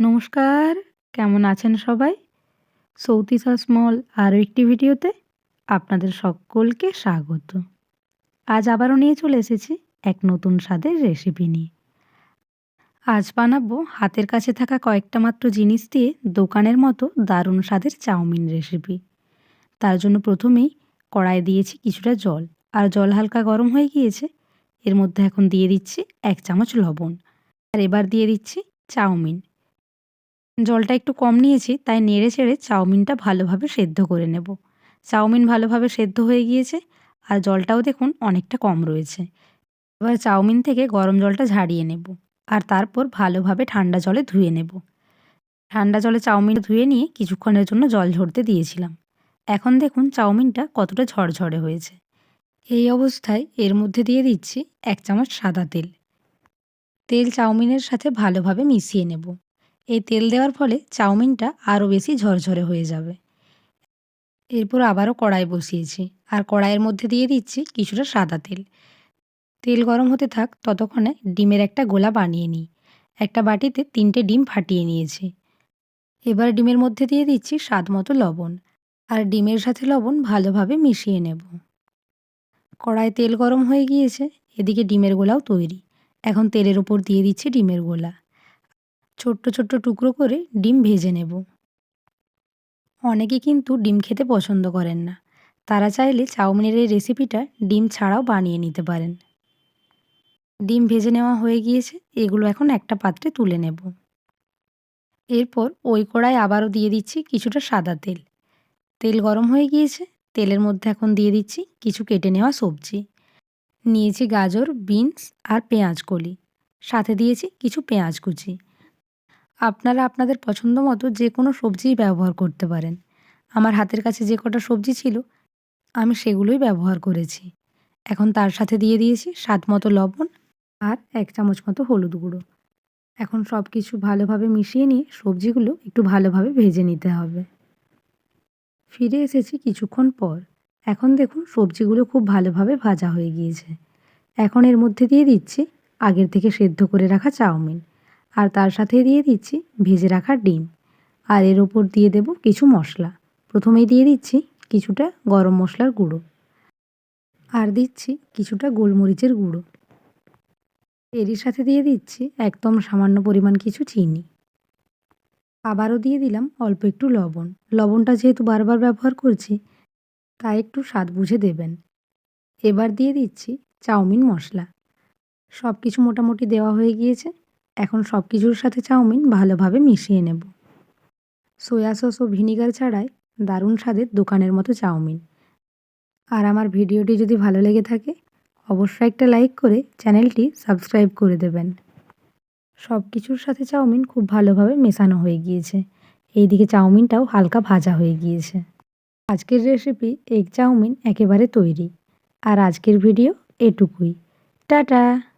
নমস্কার, কেমন আছেন সবাই? সৌতিসা স্মল আরও একটি ভিডিওতে আপনাদের সকলকে স্বাগত। আজ আবারও নিয়ে চলে এসেছি এক নতুন স্বাদের রেসিপি নিয়ে। আজ বানাবো হাতের কাছে থাকা কয়েকটা মাত্র জিনিস দিয়ে দোকানের মতো দারুণ স্বাদের চাউমিন রেসিপি তার জন্য প্রথমেই কড়াই দিয়েছি কিছুটা জল, আর জল হালকা গরম হয়ে গিয়েছে। এর মধ্যে এখন দিয়ে দিচ্ছি এক চামচ লবণ। আর এবার দিয়ে দিচ্ছি চাউমিন। জলটা একটু কম নিয়েছি, তাই নেড়ে চেড়ে চাউমিনটা ভালোভাবে সেদ্ধ করে নেব। চাউমিন ভালোভাবে সেদ্ধ হয়ে গিয়েছে আর জলটাও দেখুন অনেকটা কম রয়েছে। এবার চাউমিন থেকে গরম জলটা ঝাড়িয়ে নেব আর তারপর ভালোভাবে ঠান্ডা জলে ধুয়ে নেব। ঠান্ডা জলে চাউমিন ধুয়ে নিয়ে কিছুক্ষণের জন্য জল ঝরতে দিয়েছিলাম। এখন দেখুন চাউমিনটা কতটা ঝরঝরে হয়েছে। এই অবস্থায় এর মধ্যে দিয়ে দিচ্ছি এক চামচ সাদা তেল। তেল চাউমিনের সাথে ভালোভাবে মিশিয়ে নেব। এই তেল দেওয়ার ফলে চাউমিনটা আরও বেশি ঝরঝরে হয়ে যাবে। এরপর আবারও কড়াই বসিয়েছি আর কড়াইয়ের মধ্যে দিয়ে দিচ্ছি কিছুটা সাদা তেল। তেল গরম হতে থাক ততক্ষণে ডিমের একটা গোলা বানিয়ে নিই। একটা বাটিতে তিনটে ডিম ফাটিয়ে নিয়েছি। এবার ডিমের মধ্যে দিয়ে দিচ্ছি স্বাদ মতো লবণ আর ডিমের সাথে লবণ ভালোভাবে মিশিয়ে নেব। কড়াই তেল গরম হয়ে গিয়েছে, এদিকে ডিমের গোলাও তৈরি। এখন তেলের উপর দিয়ে দিচ্ছি ডিমের গোলা। ছোট্ট ছোট্ট টুকরো করে ডিম ভেজে নেব। অনেকে কিন্তু ডিম খেতে পছন্দ করেন না। তারা চাইলে চাউমিনের এই রেসিপিটা ডিম ছাড়াও বানিয়ে নিতে পারেন। ডিম ভেজে নেওয়া হয়ে গিয়েছে, এগুলো এখন একটা পাত্রে তুলে নেব। এরপর ওই কড়াই আবারও দিয়ে দিচ্ছি কিছুটা সাদা তেল। তেল গরম হয়ে গিয়েছে, তেলের মধ্যে এখন দিয়ে দিচ্ছি কিছু কেটে নেওয়া সবজি। নিয়েছি গাজর, বিনস আর পেঁয়াজ কলি। সাথে দিয়েছি কিছু পেঁয়াজ কুচি। আপনারা আপনাদের পছন্দ মতো যে কোনো সবজিই ব্যবহার করতে পারেন। আমার হাতের কাছে যে কটা সবজি ছিল, আমি সেগুলোই ব্যবহার করেছি। এখন তার সাথে দিয়ে দিয়েছি স্বাদ মতো লবণ আর এক চামচ মতো হলুদ গুঁড়ো। এখন সব কিছু ভালোভাবে মিশিয়ে নিয়ে সবজিগুলো একটু ভালোভাবে ভেজে নিতে হবে। ফিরে এসেছি কিছুক্ষণ পর। এখন দেখুন সবজিগুলো খুব ভালোভাবে ভাজা হয়ে গিয়েছে। এখন এর মধ্যে দিয়ে দিচ্ছি আগের থেকে সেদ্ধ করে রাখা চাউমিন। আর তার সাথে দিয়ে দিচ্ছি ভেজে রাখা ডিম। আর এর ওপর দিয়ে দেব কিছু মশলা। প্রথমেই দিয়ে দিচ্ছি কিছুটা গরম মশলার গুঁড়ো। আর দিচ্ছি কিছুটা গোলমরিচের গুঁড়ো। এরই সাথে দিয়ে দিচ্ছি একদম সামান্য পরিমাণ কিছু চিনি। আবারও দিয়ে দিলাম অল্প একটু লবণ। লবণটা যেহেতু বারবার ব্যবহার করছি, তাই একটু স্বাদ বুঝে দেবেন। এবার দিয়ে দিচ্ছি চাউমিন মশলা। সব কিছু মোটামুটি দেওয়া হয়ে গিয়েছে। এখন সব কিছুর সাথে চাউমিন ভালোভাবে মিশিয়ে নেব। সোয়া সস ও ভিনিগার ছাড়াই দারুণ স্বাদের দোকানের মতো চাউমিন। আর আমার ভিডিওটি যদি ভালো লেগে থাকে, অবশ্যই একটা লাইক করে চ্যানেলটি সাবস্ক্রাইব করে দেবেন। সব কিছুর সাথে চাউমিন খুব ভালোভাবে মেশানো হয়ে গিয়েছে। এইদিকে চাউমিনটাও হালকা ভাজা হয়ে গিয়েছে। আজকের রেসিপি এগ চাউমিন একেবারে তৈরি। আর আজকের ভিডিও এটুকুই। টাটা!